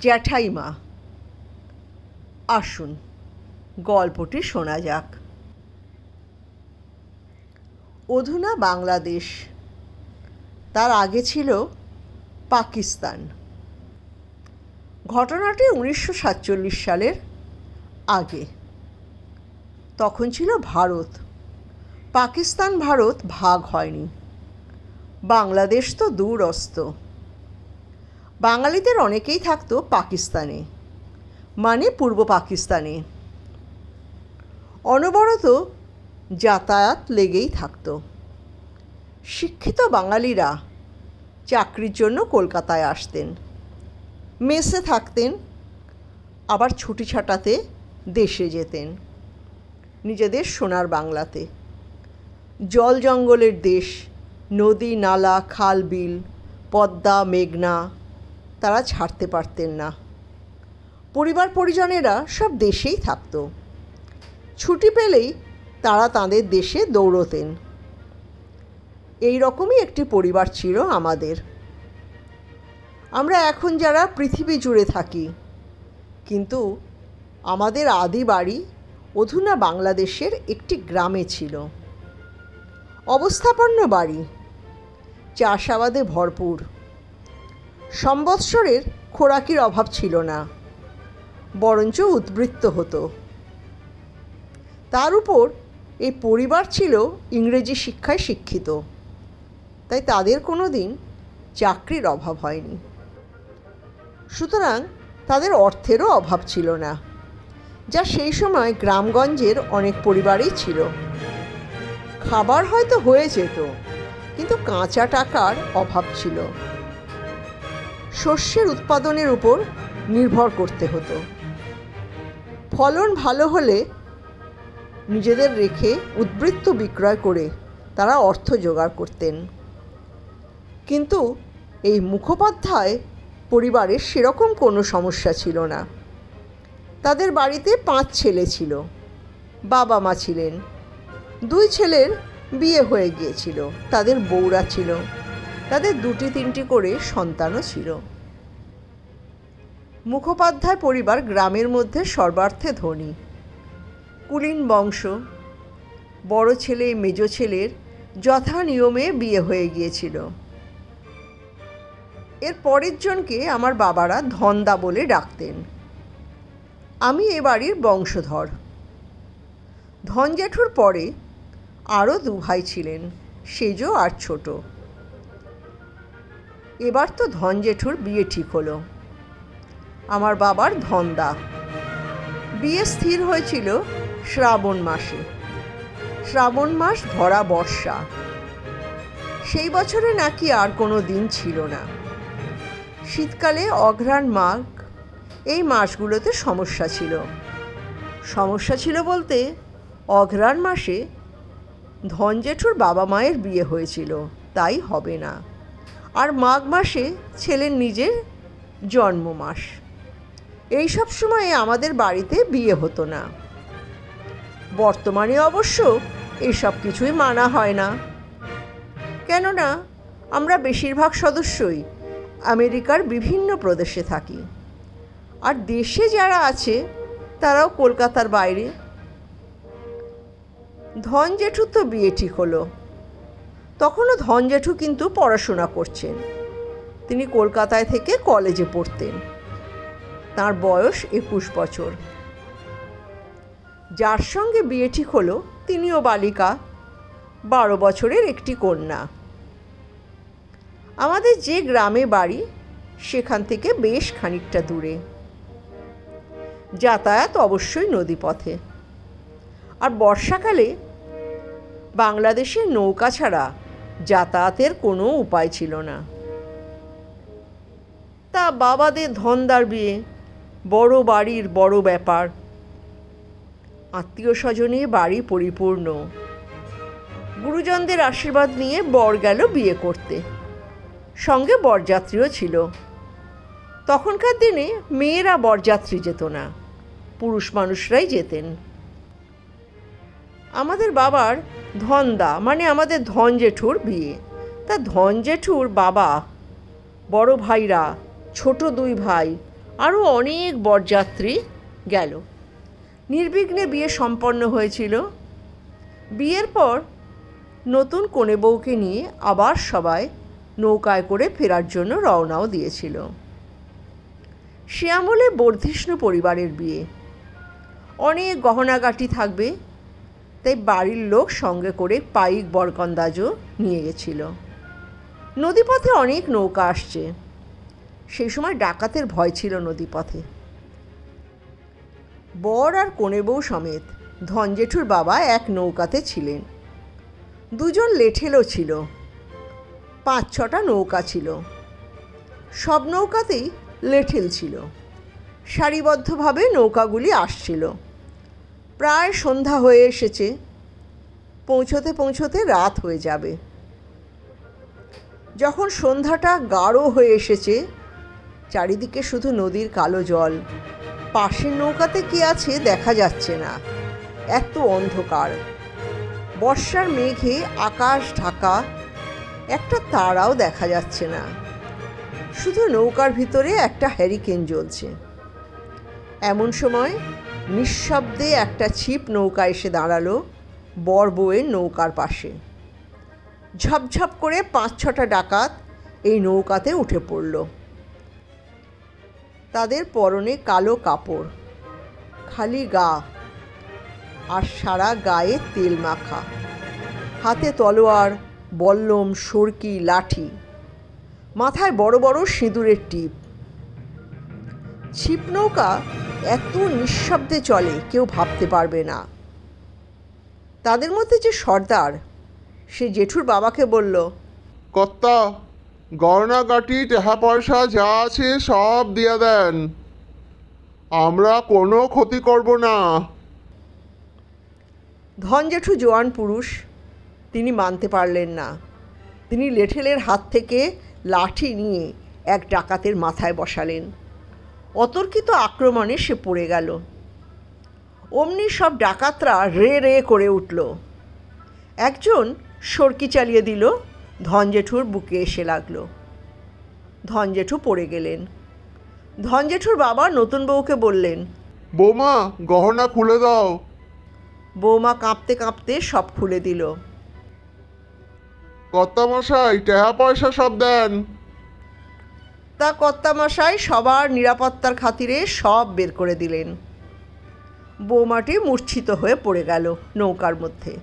জ্যাঠাইমা, আসুন, গল্পটি শোনা যাক। অধুনা বাংলাদেশ, তার আগে ছিল পাকিস্তান। ঘটনাটি উনিশশো সাতচল্লিশ সালের আগে। তখন ছিল ভারত। পাকিস্তান ভারত ভাগ হয়নি। বাংলাদেশ তো দূরস্থ। বাঙালিদের অনেকেই থাকতো পাকিস্তানে মানে পূর্ব পাকিস্তানে। অনবরত যাতায়াত লেগেই থাকত। শিক্ষিত বাঙালিরা চাকরির জন্য কলকাতায় আসতেন। মেসে থাকতেন, আবার ছুটি ছাটাতে দেশে যেতেন, নিজেদের সোনার বাংলাতে। জল জঙ্গলের দেশ, নদী, নালা, খাল, বিল, পদ্মা, মেঘনা তারা ছাড়তে পারতেন না। পরিবার পরিজনেরা সব দেশেই থাকতো। ছুটি পেলেই তারা তাদের দেশে দৌড়তেন। এই রকমই একটি পরিবার ছিল আমাদের। আমরা এখন যারা পৃথিবী জুড়ে থাকি, কিন্তু আমাদের আদি বাড়ি অধুনা বাংলাদেশের একটি গ্রামে ছিল। অবস্থাপন্ন বাড়ি, চাষাবাদে ভরপুর। সম্বৎসরের খোরাকির অভাব ছিল না, বরঞ্চ উদ্বৃত্ত হতো। তার উপর এই পরিবার ছিল ইংরেজি শিক্ষায় শিক্ষিত, তাই তাদের কোনো দিন চাকরির অভাব হয়নি। সুতরাং তাদের অর্থেরও অভাব ছিল না, যা সেই সময় গ্রামগঞ্জের অনেক পরিবারেই ছিল। খাবার হয়তো হয়ে যেত, কিন্তু কাঁচা টাকার অভাব ছিল। শস্যের উৎপাদনের উপর নির্ভর করতে হতো। ফলন ভালো হলে নিজেদের রেখে উদ্বৃত্ত বিক্রয় করে তারা অর্থ জোগাড় করতেন। কিন্তু এই মুখোপাধ্যায় পরিবারের সেরকম কোনো সমস্যা ছিল না। তাদের বাড়িতে পাঁচ ছেলে ছিল। বাবা মা ছিলেন। দুই ছেলের বিয়ে হয়ে গিয়েছিল। তাদের বউরা ছিল। তাদের দুটি তিনটি করে সন্তানও ছিল। মুখোপাধ্যায় পরিবার গ্রামের মধ্যে সর্বার্থে ধনী। কুলীন বংশ, বড় ছেলে, মেজ ছেলের যথা নিয়মে বিয়ে হয়ে গিয়েছিল। এর পরের জনকে আমার বাবারা ধন্দা বলে ডাকতেন। আমি এ বাড়ির বংশধর। ধন জেঠুর পরে আরও দু ভাই ছিলেন, সেজ আর ছোট। এবার তো ধন জেঠুর বিয়ে ঠিক হলো। আমার বাবার ধন্দা। বিয়ে স্থির হয়েছিল শ্রাবণ মাসে। শ্রাবণ মাস ভরা বর্ষা। সেই বছরে নাকি আর কোনো দিন ছিল না। শীতকালে অঘ্রাণ মাঘ, এই মাসগুলোতে সমস্যা ছিল। সমস্যা ছিল বলতে অঘ্রাণ মাসে ধনজেঠুর বাবা মায়ের বিয়ে হয়েছিল, তাই হবে না। আর মাঘ মাসে ছেলের নিজের জন্ম মাস এই সব সময়ে আমাদের বাড়িতে বিয়ে হতো না। বর্তমানে অবশ্য এসব কিছুই মানা হয় না। কেননা, আমরা বেশিরভাগ সদস্যই আমেরিকার বিভিন্ন প্রদেশে থাকি। আর দেশে যারা আছে, তারাও কলকাতার বাইরে। ধন জেঠুর তো বিয়ে ঠিক হলো। তখনও ধন জেঠু কিন্তু পড়াশোনা করছেন। তিনি কলকাতায় থেকে কলেজে পড়তেন। তার বয়স একুশ বছর। যার সঙ্গে বিয়ে ঠিক হলো, তিনিও বালিকা, বারো বছরের একটি কন্যা। আমাদের যে গ্রামে বাড়ি, সেখান থেকে বেশ খানিকটা দূরে। যাতায়াত অবশ্যই নদীপথে। আর বর্ষাকালে বাংলাদেশের নৌকা ছাড়া যাতায়াতের কোনো উপায় ছিল না। তা বাবাদের ধনদার বিয়ে, বড় বাড়ির বড় ব্যাপার। আত্মীয় স্বজনে বাড়ি পরিপূর্ণ। গুরুজনদের আশীর্বাদ নিয়ে বর গেল বিয়ে করতে। সঙ্গে বরযাত্রীও ছিল। তখনকার দিনে মেয়েরা বরযাত্রী যেত না, পুরুষ মানুষরাই যেতেন। আমাদের বাবার ধনদা মানে আমাদের ধন জেঠুর বিয়ে। তা ধন জেঠুর বাবা, বড় ভাইরা, ছোট দুই ভাই আরও অনেক বরযাত্রী গেল। নির্বিঘ্নে বিয়ে সম্পন্ন হয়েছিল। বিয়ের পর নতুন কনে বউকে নিয়ে আবার সবাই নৌকায় করে ফেরার জন্য রওনাও দিয়েছিল। সে আমলে বর্ধিষ্ণু পরিবারের বিয়ে। অনেক গহনাগাটি থাকবে তাই বাড়ির লোক সঙ্গে করে পাইক বরকন্দাজও নিয়ে গেছিল। নদীপথে অনেক নৌকা আসছে। সেই সময় ডাকাতের ভয় ছিল নদীপথে। বর আর কনে বউ সমেত ধনজেঠুর বাবা এক নৌকাতে ছিলেন। দুজন লেঠেলও ছিল। পাঁচ ছটা নৌকা ছিল। সব নৌকাতেই লেঠেল ছিল। সারিবদ্ধভাবে নৌকাগুলি আসছিল। প্রায় সন্ধ্যা হয়ে এসেছে। পৌঁছতে পৌঁছতে রাত হয়ে যাবে। যখন সন্ধ্যাটা গাঢ় হয়ে এসেছে, চারিদিকে শুধু নদীর কালো জল। পাশের নৌকাতে কি আছে দেখা যাচ্ছে না। এত অন্ধকার। বর্ষার মেঘে আকাশ ঢাকা, একটা তারাও দেখা যাচ্ছে না। শুধু নৌকার ভিতরে একটা হ্যারিকেন জ্বলছে। এমন সময় নিঃশব্দে একটা ছিপ নৌকা এসে দাঁড়াল বর বউয়ের নৌকার পাশে। ঝপঝপ করে পাঁচ ছটা ডাকাত এই নৌকাতে উঠে পড়ল। তাদের পরনে কালো কাপড়, খালি গা আর সারা গায়ে তেল মাখা। হাতে তলোয়ার, বল্লম, সরকি, লাঠি, মাথায় বড় বড় সিঁদুরের টিপ। ছিপ নৌকা এত নিঃশব্দে চলে কেউ ভাবতে পারবে না। তাদের মধ্যে যে সর্দার সে জেঠুর বাবাকে বলল কর্তা গয়নাগাটি টাকা পয়সা যা আছে সব দিয়ে দেন। আমরা কোনো ক্ষতি করব না। ধন জেঠু জোয়ান পুরুষ তিনি মানতে পারলেন না। তিনি লেঠেলের হাত থেকে লাঠি নিয়ে এক ডাকাতের মাথায় বসালেন। অতর্কিত আক্রমণে সে পড়ে গেল। অমনি সব ডাকাতরা রে রে করে উঠল। একজন সরকি চালিয়ে দিল ধনজেঠুর বুকে এসে লাগল। ধনজেঠু পড়ে গেলেন। ধনজেঠুর বাবা নতুন বউকে বললেন বৌমা গহনা খুলে দাও। বৌমা কাঁপতে কাঁপতে সব খুলে দিল। কর্তামশাই টাকা পয়সা সব দেন। তা কর্তামশাই সবার নিরাপত্তার খাতিরে সব বের করে দিলেন। বৌমাটি মূর্ছিত হয়ে পড়ে গেল নৌকার মধ্যে।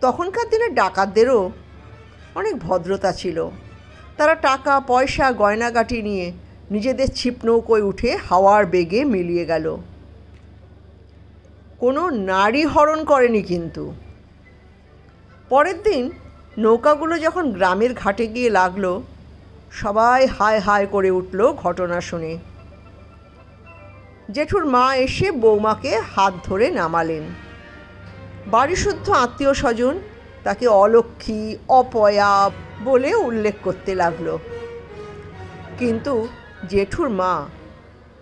তখনকার দিনে ডাকাতদেরও অনেক ভদ্রতা ছিল। তারা টাকা, পয়সা, গয়নাগাটি নিয়ে নিজেদের ছিপ নৌকোয় উঠে হাওয়ার বেগে মিলিয়ে গেল। কোনো নারী হরণ করেনি কিন্তু। পরের দিন নৌকাগুলো যখন গ্রামের ঘাটে গিয়ে লাগল সবাই হায় হায় করে উঠল ঘটনা শুনে। জেঠুর মা এসে বৌমাকে হাত ধরে নামালেন। বাড়িশুদ্ধ আত্মীয় স্বজন তাকে অলক্ষী, অপয়া বলে উল্লেখ করতে লাগল। কিন্তু জেঠুর মা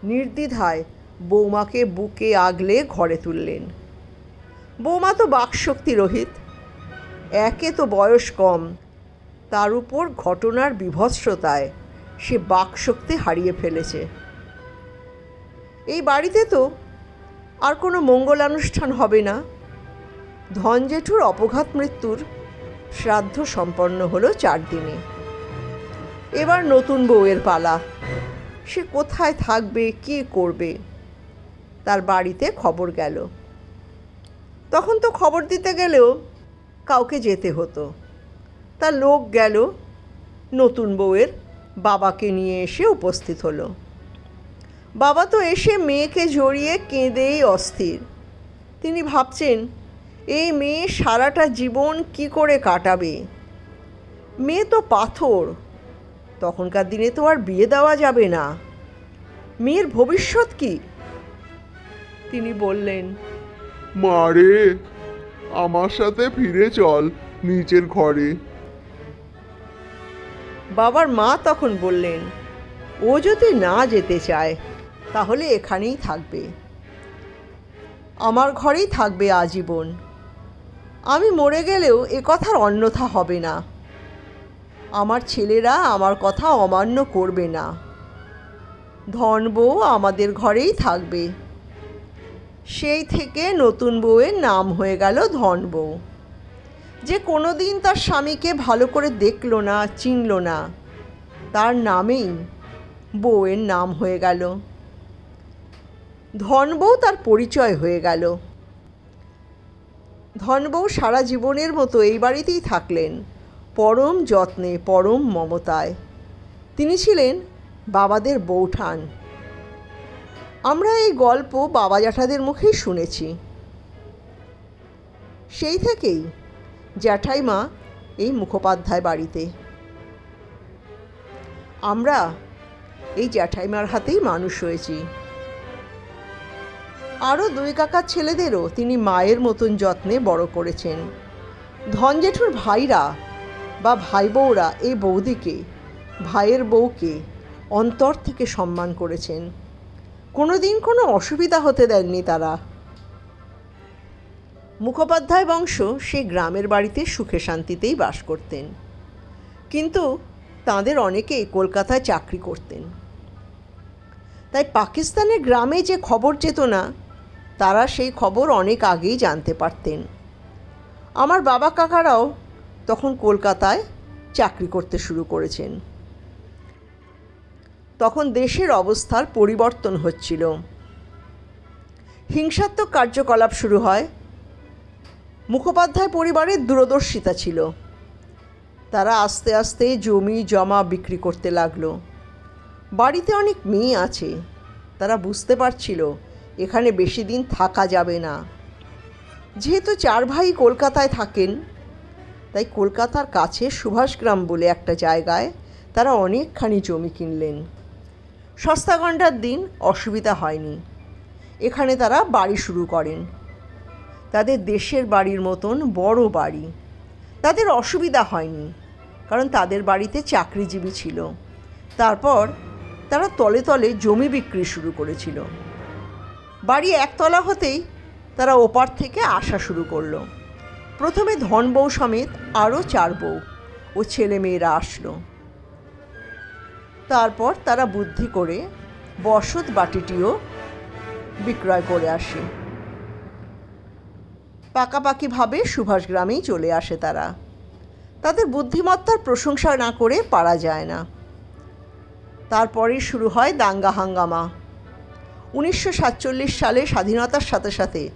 নির্দ্বিধায় বৌমাকে বুকে আগলে ঘরে তুললেন। বৌমা তো বাকশক্তি রহিত, একে তো বয়স কম তার উপর ঘটনার বিভৎসতায় সে বাকশক্তি হারিয়ে ফেলেছে। এই বাড়িতে তো আর কোনো মঙ্গলানুষ্ঠান হবে না। ধনজেঠুর অপঘাত মৃত্যুর শ্রাদ্ধ সম্পন্ন হলো চার দিনে। এবার নতুন বউয়ের পালা। সে কোথায় থাকবে, কী করবে? তার বাড়িতে খবর গেল। তখন তো খবর দিতে গেলেও কাউকে যেতে হতো। তা লোক গেল, নতুন বউয়ের বাবাকে নিয়ে এসে উপস্থিত হলো। বাবা তো এসে মেয়েকে জড়িয়ে কেঁদেই অস্থির। তিনি ভাবছেন এই মেয়ে সারাটা জীবন কি করে কাটাবে? মেয়ে তো পাথর, তখনকার দিনে তো আর বিয়ে দেওয়া যাবে না। মেয়ের ভবিষ্যৎ কি? তিনি বললেন মারে আমার সাথে ফিরে চল, নিচের ঘরে। বাবার মা তখন বললেন, ও যদি না যেতে চায়, তাহলে এখানেই থাকবে। আমার ঘরেই থাকবে আজীবন। আমি মরে গেলেও এ কথার অন্যথা হবে না। আমার ছেলেরা আমার কথা অমান্য করবে না। ধন বউ আমাদের ঘরেই থাকবে। সেই থেকে নতুন বউয়ের নাম হয়ে গেল ধন বউ। যে কোনো দিন তার স্বামীকে ভালো করে দেখল না, চিনল না। তার নামেই বউয়ের নাম হয়ে গেল। ধনবউ তার পরিচয় হয়ে গেল। ধনবউ সারা জীবনের মতো এই বাড়িতেই থাকলেন, পরম যত্নে, পরম মমতায়। তিনি ছিলেন বাবাদের বৌঠান। আমরা এই গল্প বাবা জ্যাঠাদের মুখেই শুনেছি। সেই থেকেই জ্যাঠাইমা এই মুখোপাধ্যায় বাড়িতে। আমরা এই জ্যাঠাইমার হাতেই মানুষ হয়েছি। আরও দুই কাকার ছেলেদেরও তিনি মায়ের মতন যত্নে বড় করেছেন। ধন জেঠুর ভাইরা বা ভাই বউরা এই বৌদিকে, ভাইয়ের বউকে অন্তর থেকে সম্মান করেছেন। কোনো দিন কোনো অসুবিধা হতে দেননি তারা। মুখোপাধ্যায় বংশ সেই গ্রামের বাড়িতে সুখে শান্তিতেই বাস করতেন। কিন্তু তাদের অনেকেই কলকাতায় চাকরি করতেন। তাই পাকিস্তানের গ্রামে যে খবর যেত না, তারা সেই খবর অনেক আগেই জানতে পারতেন। আমার বাবা কাকারাও তখন কলকাতায় চাকরি করতে শুরু করেছেন। তখন দেশের অবস্থার পরিবর্তন হচ্ছিল। হিংসাত্মক কার্যকলাপ শুরু হয় মুখোপাধ্যায় পরিবারের দূরদর্শিতা ছিল। তারা আস্তে আস্তে জমি, জমা বিক্রি করতে লাগল। বাড়িতে অনেক মেয়ে আছে। তারা বুঝতে পারছিল, এখানে বেশি দিন থাকা যাবে না। যেহেতু চার ভাই কলকাতায় থাকেন, তাই কলকাতার কাছে সুভাষগ্রাম বলে একটা জায়গায় তারা অনেকখানি জমি কিনলেন। সস্তা গন্ডার দিন অসুবিধা হয়নি। এখানে তারা বাড়ি শুরু করেন। তাদের দেশের বাড়ির মতন বড় বাড়ি। তাদের অসুবিধা হয়নি, কারণ তাদের বাড়িতে চাকরিজীবী ছিল। তারপর তারা তলে তলে জমি বিক্রি শুরু করেছিল। বাড়ি একতলা হতেই তারা ওপার থেকে আসা শুরু করল। প্রথমে ধন বউ সমেত আরও চার বউ ও ছেলে মেয়েরা আসলো। তারপর তারা বুদ্ধি করে বসত বাটিটিও বিক্রয় করে আসে। পাকাপাকিভাবে সুভাষগ্রামেই চলে আসে তারা। তাদের বুদ্ধিমত্তার প্রশংসা না করে পারা যায় না। তারপরেই শুরু হয় দাঙ্গা হাঙ্গামা। উনিশশো সাতচল্লিশ সালে স্বাধীনতার সাথে সাথে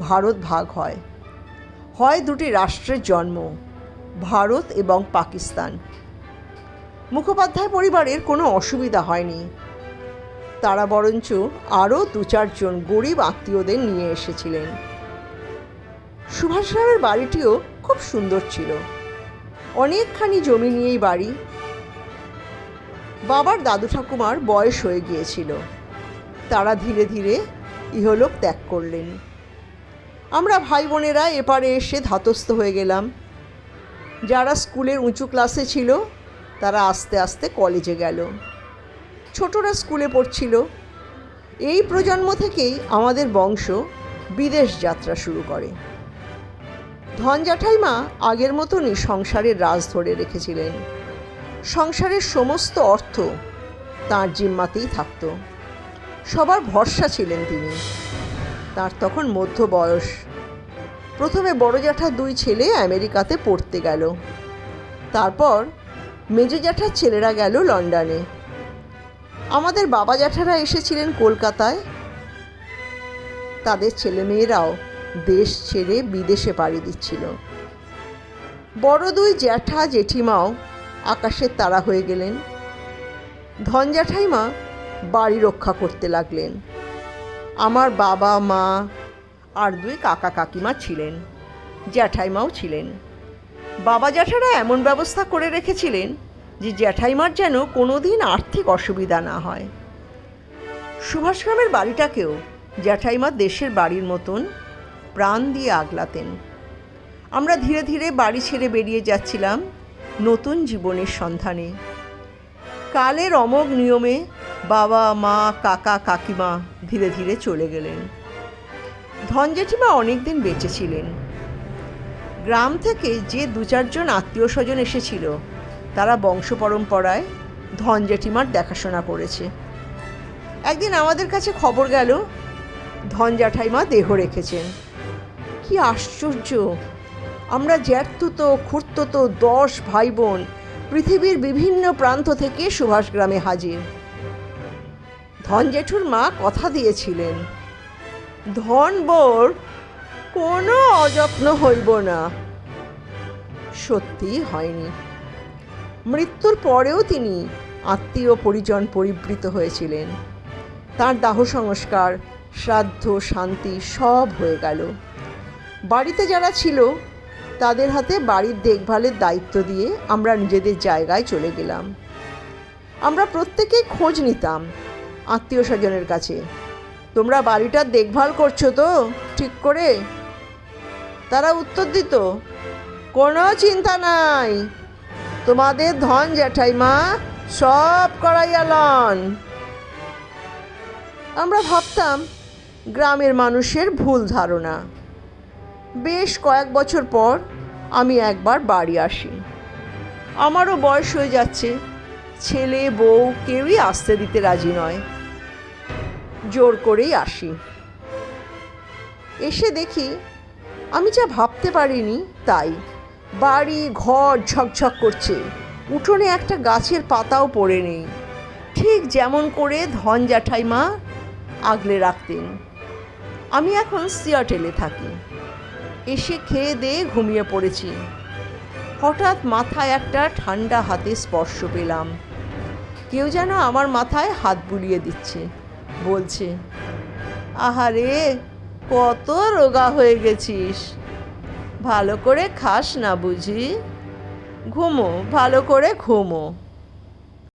ভারত ভাগ হয়। হয় দুটি রাষ্ট্রের জন্ম, ভারত এবং পাকিস্তান। মুখোপাধ্যায় পরিবারের কোনো অসুবিধা হয়নি। তারা বরঞ্চ আরও দু চারজন গরিব আত্মীয়দের নিয়ে এসেছিলেন। সুভাষগ্রামের বাড়িটিও খুব সুন্দর ছিল। অনেকখানি জমি নিয়েই বাড়ি। বাবার দাদু ঠাকুমার বয়স হয়ে গিয়েছিল। তারা ধীরে ধীরে ইহলোক ত্যাগ করলেন। আমরা ভাই বোনেরা এপারে এসে ধাতস্থ হয়ে গেলাম। যারা স্কুলের উঁচু ক্লাসে ছিল, তারা আস্তে আস্তে কলেজে গেল। ছোটরা স্কুলে পড়ছিল। এই প্রজন্ম থেকেই আমাদের বংশ বিদেশ যাত্রা শুরু করে। ধন জ্যাঠাইমা আগের মতনই সংসারের রাজ ধরে রেখেছিলেন। সংসারের সমস্ত অর্থ তাঁর জিম্মাতেই থাকত। সবার ভরসা ছিলেন তিনি। তার তখন মধ্য বয়স। প্রথমে বড় জ্যাঠার দুই ছেলে আমেরিকাতে পড়তে গেল। তারপর মেজো জ্যাঠার ছেলেরা গেল লন্ডনে। আমাদের বাবা জ্যাঠারা এসেছিলেন কলকাতায়। তাদের ছেলেমেয়েরাও দেশ ছেড়ে বিদেশে পাড়ি দিচ্ছিল। বড় দুই জ্যাঠা জেঠিমাও আকাশের তারা হয়ে গেলেন। ধন জ্যাঠাইমা বাড়ি রক্ষা করতে লাগলেন। আমার বাবা, মা আর দুই কাকা কাকিমা ছিলেন, জ্যাঠাইমাও ছিলেন। বাবা জ্যাঠারা এমন ব্যবস্থা করে রেখেছিলেন যে জ্যাঠাইমার যেন কোনোদিন আর্থিক অসুবিধা না হয়। সুভাষগ্রামের বাড়িটাকেও জ্যাঠাইমা দেশের বাড়ির মতন প্রাণ দিয়ে আগলাতেন। আমরা ধীরে ধীরে বাড়ি ছেড়ে বেরিয়ে যাচ্ছিলাম নতুন জীবনের সন্ধানে। কালের অমোঘ নিয়মে বাবা, মা, কাকা, কাকিমা ধীরে ধীরে চলে গেলেন। ধন জেঠিমা অনেকদিন বেঁচে ছিলেন। গ্রাম থেকে যে দু চারজন আত্মীয় স্বজন এসেছিল, তারা বংশ পরম্পরায় ধন জেঠিমার দেখাশোনা করেছে। একদিন আমাদের কাছে খবর গেল, ধন জ্যাঠাইমা দেহ রেখেছেন। কি আশ্চর্য। আমরা জ্যাঠতুতো, খুঁড়তুতো দশ ভাই বোন পৃথিবীর বিভিন্ন প্রান্ত থেকে সুভাষ গ্রামে হাজির। ধন জেঠুর মা কথা দিয়েছিলেন, ধন বোর কোনো অযত্ন হইব না। সত্যি হয়নি। মৃত্যুর পরেও তিনি আত্মীয় পরিজন পরিবৃত হয়েছিলেন। তার দাহ সংস্কার, শ্রাদ্ধ, শান্তি সব হয়ে গেল। বাড়িতে যারা ছিল, তাদের হাতে বাড়ির দেখভালের দায়িত্ব দিয়ে আমরা নিজেদের জায়গায় চলে গেলাম। আমরা প্রত্যেকেই খোঁজ নিতাম আত্মীয় স্বজনের কাছে। তোমরা বাড়িটার দেখভাল করছ তো, ঠিক করে? তারা উত্তর দিত, কোনো চিন্তা নাই। তোমাদের ধন জ্যাঠাইমা সব করাইয়ালন আমরা ভাবতাম, গ্রামের মানুষের ভুল ধারণা। বেশ কয়েক বছর পর আমি একবার বাড়ি আসি। আমারও বয়স হয়ে যাচ্ছে। ছেলে, বউ কেউই আসতে দিতে রাজি নয়। জোর করেই আসি। এসে দেখি আমি যা ভাবতে পারিনি তাই। বাড়ি, ঘর ঝকঝক করছে। উঠোনে একটা গাছের পাতাও পড়ে নেই। ঠিক যেমন করে ধন জ্যাঠাইমা আগলে রাখতেন। আমি এখন সিয়াটেলে থাকি। এসে খেয়ে দিয়ে ঘুমিয়ে পড়েছি। হঠাৎ মাথায় একটা ঠান্ডা হাতে স্পর্শ পেলাম। কেউ যেন আমার মাথায় হাত বুলিয়ে দিচ্ছে। বলছে, আহারে, কত রোগা হয়ে গেছিস। ভালো করে খাস না বুঝি। ঘুমো, ভালো করে ঘুমো।